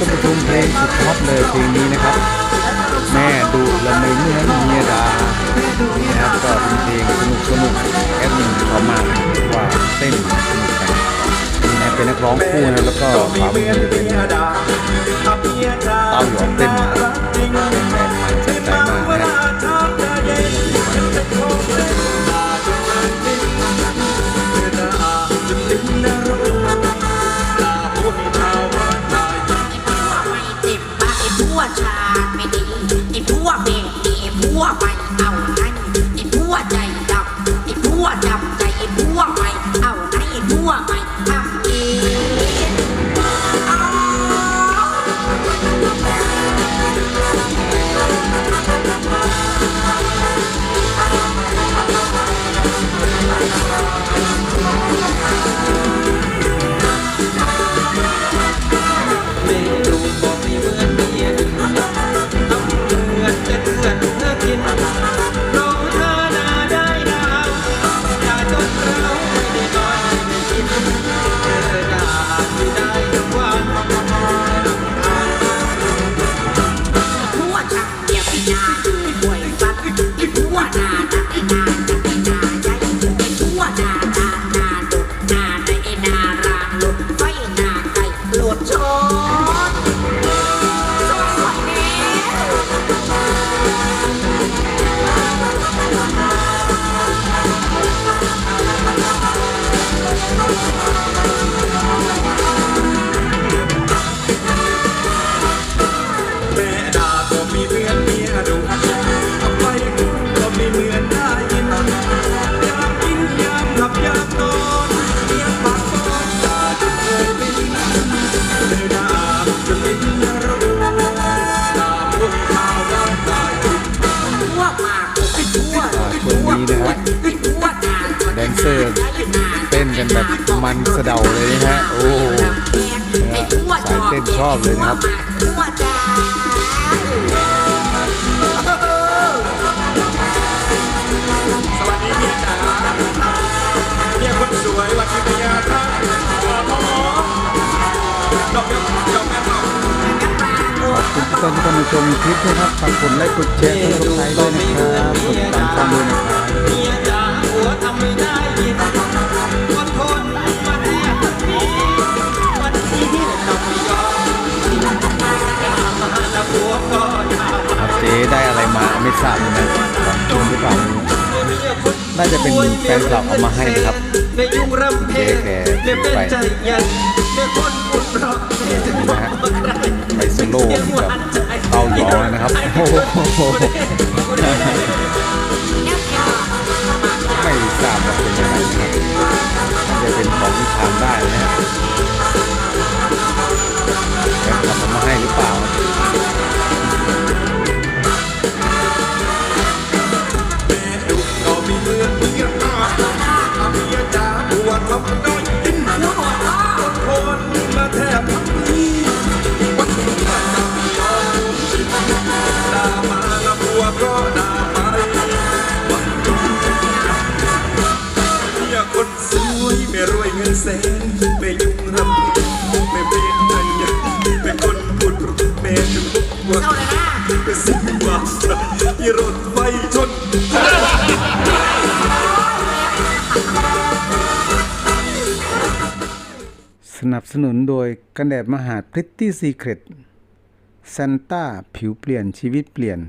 ท่านผู้ชมเพลงสุดฮอตเลยเพลงนี้นะครับ แม่ดุละไม่เหมือนเมียดานะครับก็เป็นเพลงสนุกสนุกแอดมินเขามาว่าเต้นสนุกกันนี่นะเป็นนักร้องคู่นะแล้วก็ความือจะเป็น ต้นกันแบบมันสะเดาเลยนะฮะ โอ้สายเต้นชอบเลยนะครับสวัสดีเมียจ๋าเมียคนสวยวันนี้พยาท่าขอพ่อหมอดอกแก้วดอกแก้วขอบคุณทุกท่านที่เข้ามาชมคลิปนะครับฝากกดไลค์กดแชร์กดติดตามด้วยนะครับกดติดตามช่องด้วยนะครับ ไรมาไม่ทราบเหมือนกันของจริงหรือเปล่าน่าจะเป็นแฟนคลับเอามาให้นะครับในยุงรำเพลงเจ๊แกเด็เป็นใจยันเด็คนบุญรอกเด็จะนะฮะไปโซโล่กับเต้าหยองนะครับโอ้โห รวยเงินแสนไม่ยุ่งรำไม่เป็นเงินไม่คนพูดแม่ถึงบุกว่าเป็นสิ่งว่าที่รถไฟชนสนับสนุนโดยกันแดดมหาด Pretty Secret ซ a นต้าผิวเปลี่ยนชีวิตเปลี่ยน